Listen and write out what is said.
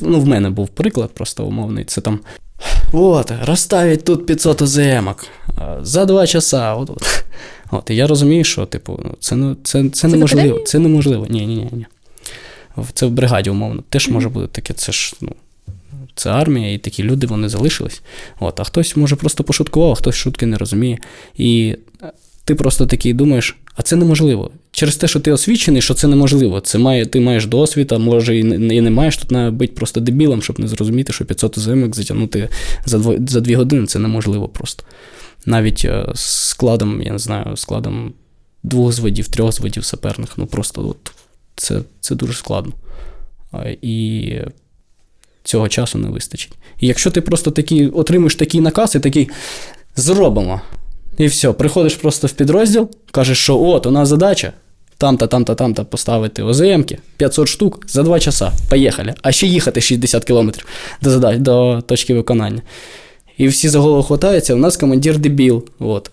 Ну, в мене був приклад просто умовний. Це там. От, розставить тут 500 ОЗМок за 2 часа. От, от. от. І я розумію, що, типу, це, ну, це, це, неможливо. Це неможливо. Ні, ні, ні, ні. Це в бригаді, умовно. Теж може бути таке, це ж, ну. Це армія, і такі люди вони залишились. От, а хтось може просто пошуткував, а хтось шутки не розуміє. І ти просто такий думаєш, а це неможливо. Через те, що ти освічений, що це неможливо. Це має, ти маєш досвід, а може і не, і не маєш. Тут треба бути просто дебілом, щоб не зрозуміти, що 500 озимок затягнути за, дво, за дві години це неможливо просто. Навіть е, складом, я не знаю, складом двох зводів, трьох зводів саперних. Ну просто от, це, це дуже складно. І цього часу не вистачить. І якщо ти просто такий, отримуєш такий наказ і такий зробимо. І все, приходиш просто в підрозділ, кажеш, що от, у нас задача. Там-то, там-то, там-то поставити ОЗМки, 500 штук за 2 часа. Поїхали. А ще їхати 60 кілометрів до, задач, до точки виконання. І всі за голову хватаються, у нас командир дебіл. От.